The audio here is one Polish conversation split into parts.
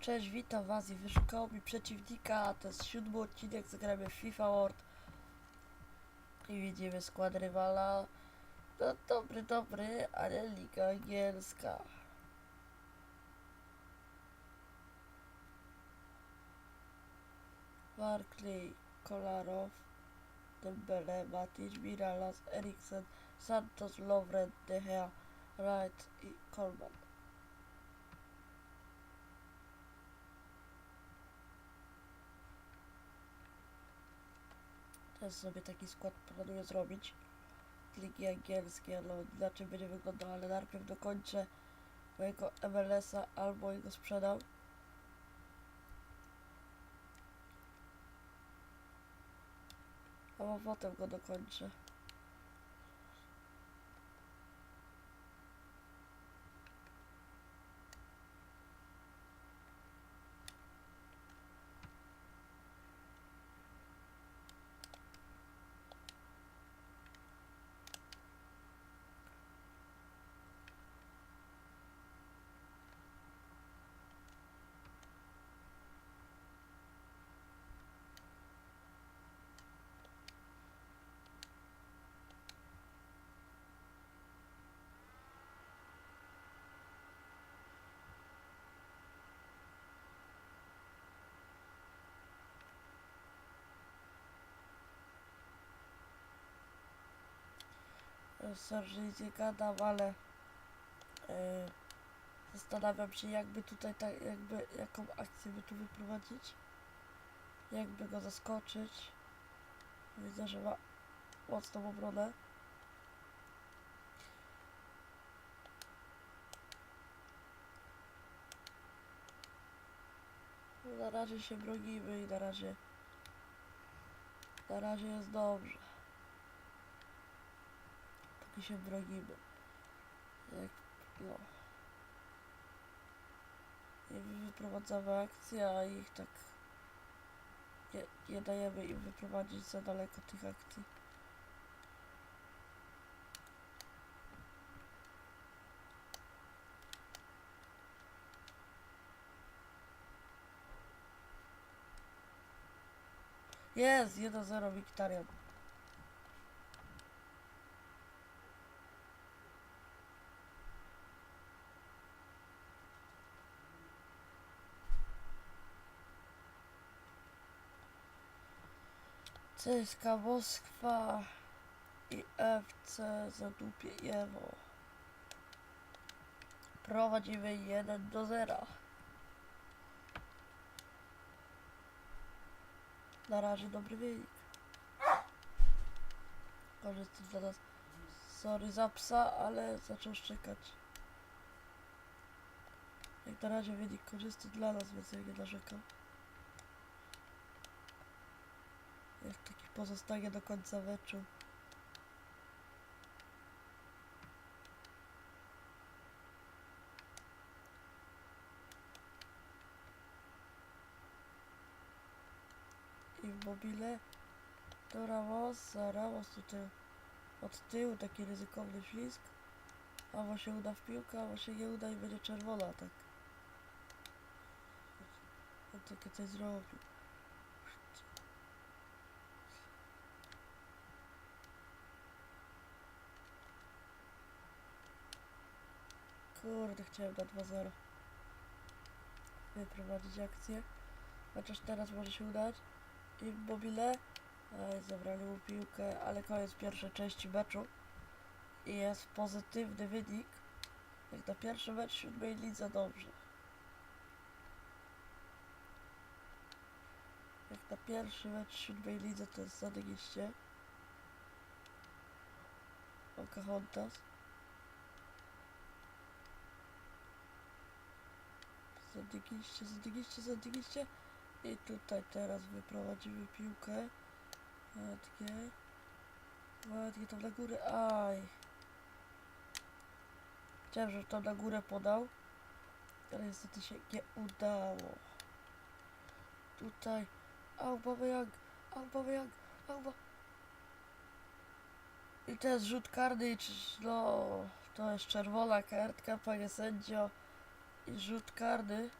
Cześć, witam was i wyszukało mi przeciwnika, to jest siódmy odcinek, zagramy FIFA World i widzimy skład rywala. No dobry, dobry, ale liga angielska. Barkley, Kolarow, Dembele, Matic, Miralas, Eriksen, Santos, Lovren, De Gea, Wright i Coleman. Teraz sobie taki skład planuję zrobić. Ligi angielskie, no inaczej będzie wyglądał, ale najpierw dokończę mojego MLS-a albo jego sprzedam. Albo potem go dokończę. Sorry, nie gadam, ale yy, zastanawiam się jakby tutaj tak, jakby jaką akcję by tu wyprowadzić. Jakby go zaskoczyć. Widzę, że ma mocną obronę. Na razie się bronimy i na razie na razie jest dobrze. Póki się bronimy. Jak, no. I wyprowadzamy akcje, a ich tak nie, nie dajemy im wyprowadzić za daleko tych akcji. Jest! 1-0 Wiktorian. CSKA Moskwa i FC Zadupiejewo. Prowadzimy 1 do 0. Na razie dobry wynik. Korzystam dla nas. Sorry za psa, ale zaczął szczekać. Jak na razie wynik korzystny dla nas, więc ja nie narzekam. Pozostanie do końca meczu. Immobile to Ramos, a Ramos tutaj od tyłu taki ryzykowny ślizg. Albo się uda w piłkę, albo się nie uda i będzie czerwona, tak. On takie coś zrobił. Kurde, chciałem na 2-0 wyprowadzić akcję. Chociaż teraz może się udać. Immobile. Aj, zabrali mu piłkę, ale koniec pierwszej części meczu. I jest pozytywny wynik. Jak na pierwszy mecz siódmej lidze dobrze. Jak na pierwszy mecz siódmej lidze to jest zadygiście. Pocahontas. Zadygiście, zadygiście, zadygiście. I tutaj teraz wyprowadzimy piłkę. Ładnie. Ładnie tam na górę. Aj. Chciałem, żeby tam na górę podał. Ale niestety się nie udało. Tutaj. Aubameyang. Aubameyang. Auba. I jest rzut karny. No, to jest czerwona kartka, panie sędzio. I rzut karny.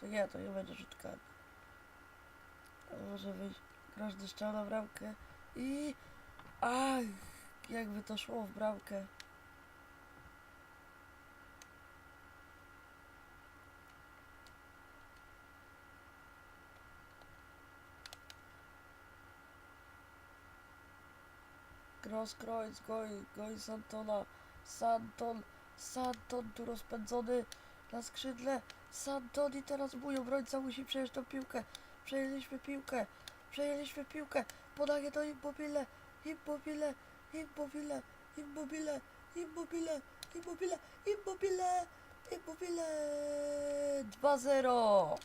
To nie, to nie będzie rzut karny. A może wyjść każdy strzał na bramkę i... Ach, jakby to szło w bramkę. Grosskreuz, goj, goj Santona, Santon, Santon tu rozpędzony na skrzydle, Santon i teraz mój obrońca musi przejeść tą piłkę, przejęliśmy piłkę, przejęliśmy piłkę, podanie do Immobile, Immobile, Immobile, Immobile, Immobile, Immobile, Immobile, Immobile, 2-0.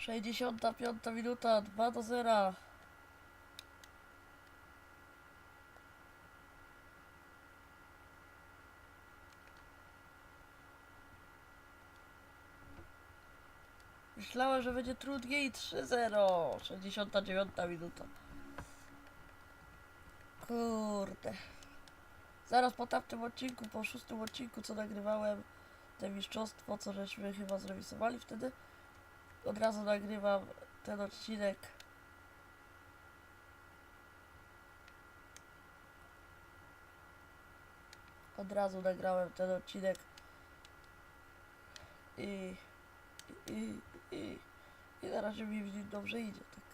65 minuta, 2 do 0. Myślałem, że będzie trudniej 3-0. 69 minuta. Kurde. Zaraz po tamtym odcinku, po szóstym odcinku, co nagrywałem, te mistrzostwo, co żeśmy chyba zremisowali wtedy, od razu nagrywam ten odcinek. Od razu nagrałem ten odcinek. I, i, i, i na razie mi w nim dobrze idzie. Tak.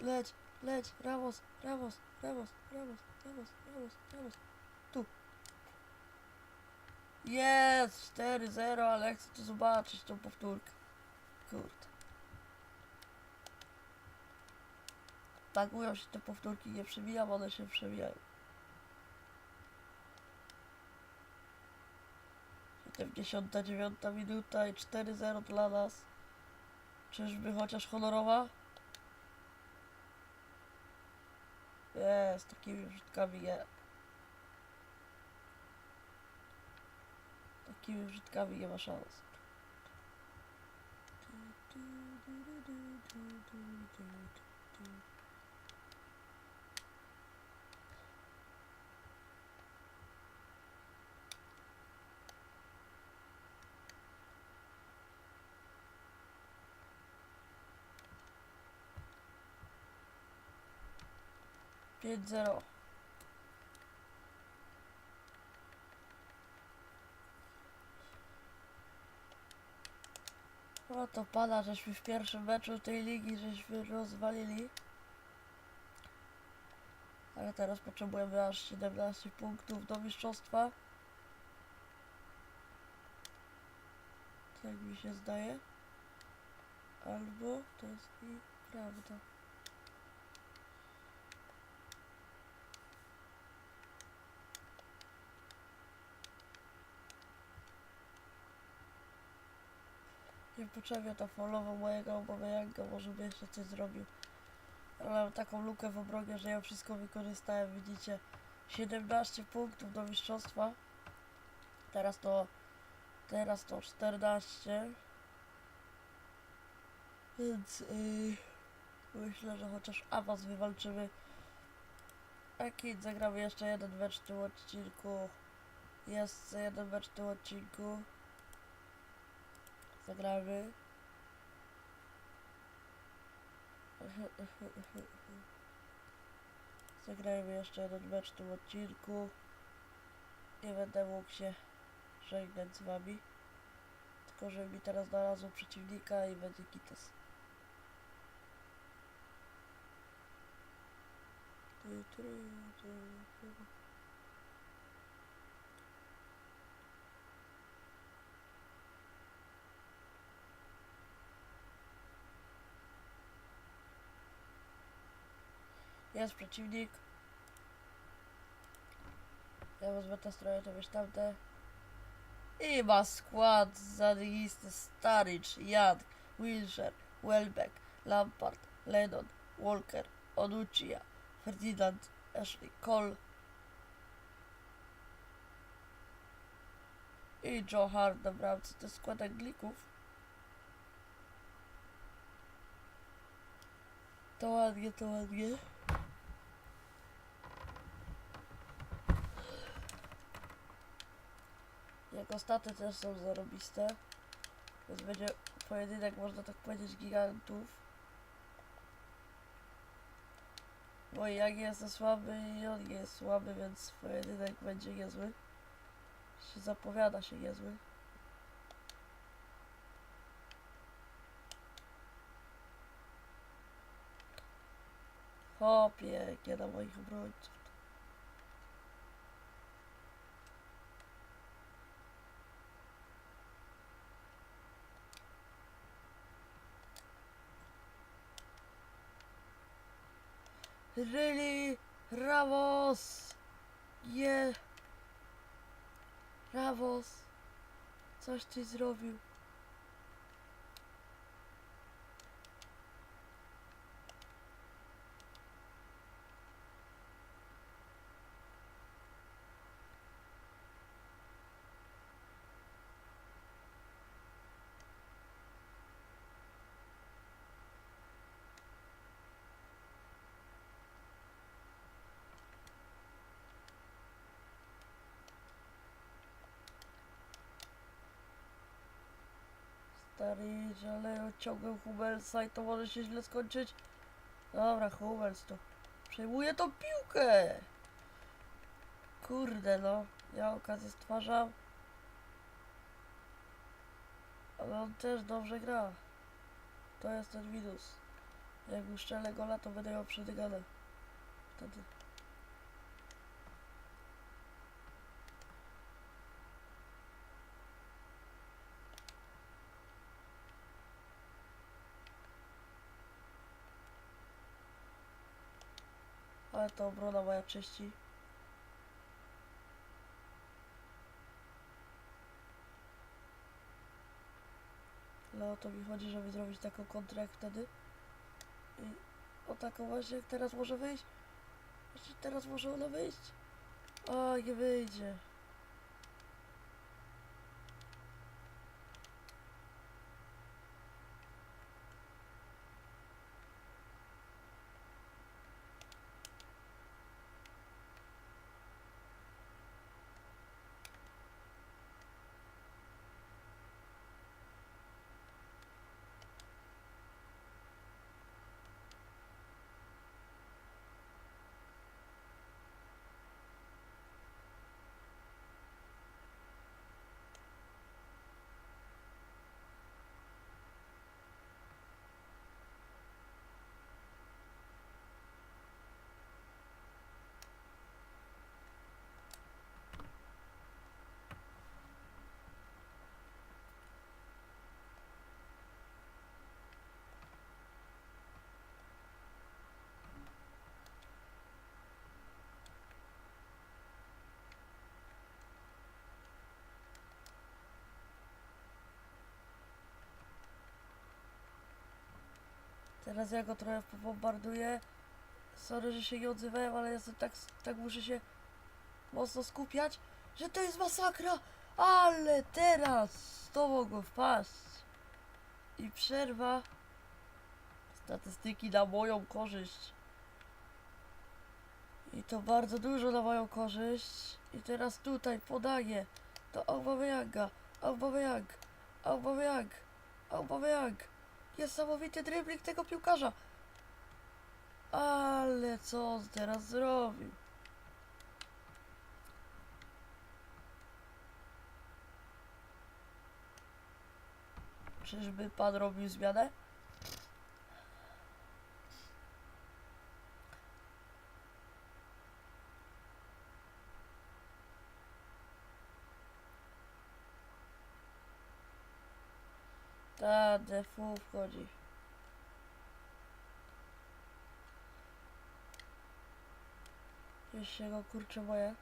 Leć, leć, Ramos, Ramos, Ramos, Ramos, Ramos, Ramos, Ramos. Tu. Jest! 4-0, ale chcę to zobaczyć, tą powtórkę. Kurde. Tagują się te powtórki, nie przebijam, one się przebijają. 79 minuta i 4-0 dla nas. Czyżby chociaż honorowa? Jest, takimi rzutkami nie. Takimi rzutkami nie ma szans. Pięć zero. No to pada, żeśmy w pierwszym meczu tej ligi, żeśmy rozwalili. Ale teraz potrzebujemy aż 17 punktów do mistrzostwa. Tak mi się zdaje. Albo to jest nieprawda. Niepotrzebnie to folował mojego Aubameyanga, może by jeszcze coś zrobił. Ale mam taką lukę w obronie, że ja wszystko wykorzystałem, widzicie. 17 punktów do mistrzostwa. Teraz to... Teraz to 14. Więc... Yy, myślę, że chociaż awans wywalczymy. A Kid zagramy jeszcze jeden mecz w tym odcinku. Jest jeden mecz w tym odcinku. Zagramy. Zagrajmy jeszcze jeden mecz w tym odcinku. I będę mógł się żegnać z wami. Tylko, że mi teraz znalazło przeciwnika i będzie kites. Jest przeciwnik. Ja wezmę stroje, to wiesz tamte. I ma skład zadegisty Staricz, Jan, Wilshere, Welbeck, Lampard, Lennon, Walker, Onuccia, Ferdinand, Ashley Cole i Joe Hart na bramce. To jest skład Anglików. To ładnie, to ładnie. Jego staty też są zarobiste. Więc będzie pojedynek, można tak powiedzieć, gigantów. Bo i jak jestem słaby i on jest słaby, więc pojedynek będzie niezły. Się zapowiada się niezły. Hopie, nie na moich obrońców. Really? Ramos! Je... Ramos! Coś ty zrobił. Stary, ale odciągłem Humelsa i to może się źle skończyć. Dobra, Hummels to przejmuje tą piłkę. Kurde no, ja okazję stwarzam. Ale on też dobrze gra. To jest ten minus. Jak uszczelę gola, to będę miał przedygane. Wtedy. To obrona moja czyści. Ale o to mi chodzi, żeby zrobić taką kontrę jak wtedy. I o taką właśnie jak teraz może wyjść. Właśnie teraz może ona wyjść. O, nie wyjdzie. Teraz ja go trochę pobombarduję. Sorry, że się nie odzywałem, ale jestem tak, tak muszę się mocno skupiać, że to jest masakra. Ale teraz to mogło wpaść. I przerwa. Statystyki na moją korzyść. I to bardzo dużo na moją korzyść. I teraz tutaj podanie do Aubameyanga. Aubameyang. Aubameyang. Aubameyang. Niesamowity dribbling tego piłkarza. Ale co on teraz zrobił? Czyżby pan robił zmianę? Ta, defu wchodzi. Się go kurczę boję.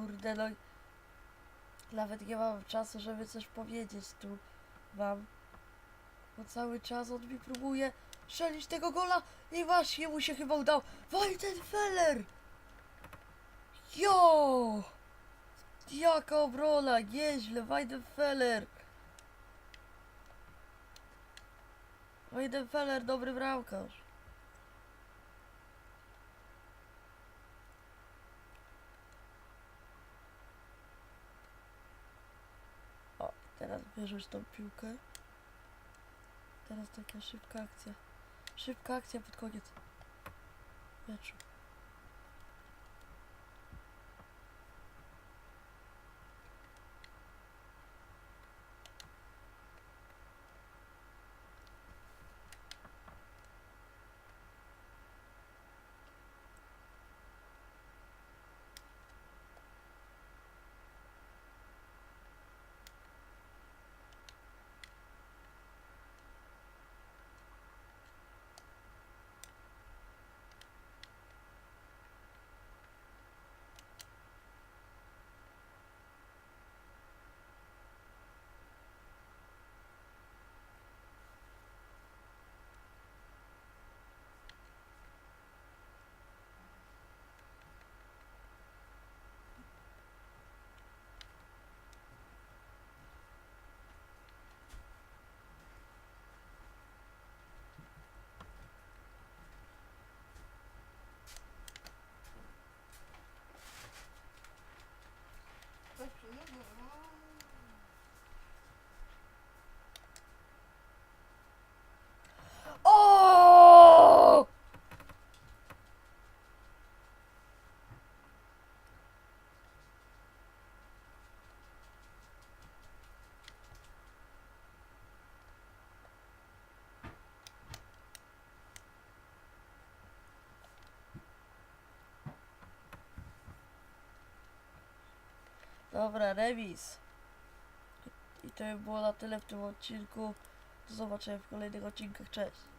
Kurde, no. Nawet nie mam czasu, żeby coś powiedzieć tu wam. Bo cały czas on mi próbuje strzelić tego gola i właśnie mu się chyba udał. Weidenfeller! Jo! Jaka obrona, nieźle, Weidenfeller! Weidenfeller, dobry bramkarz. O, teraz bierzesz tą piłkę. Teraz taka szybka akcja. Szybka akcja pod koniec meczu. Dobra, remis. I to by było na tyle w tym odcinku. Do zobaczenia w kolejnych odcinkach. Cześć.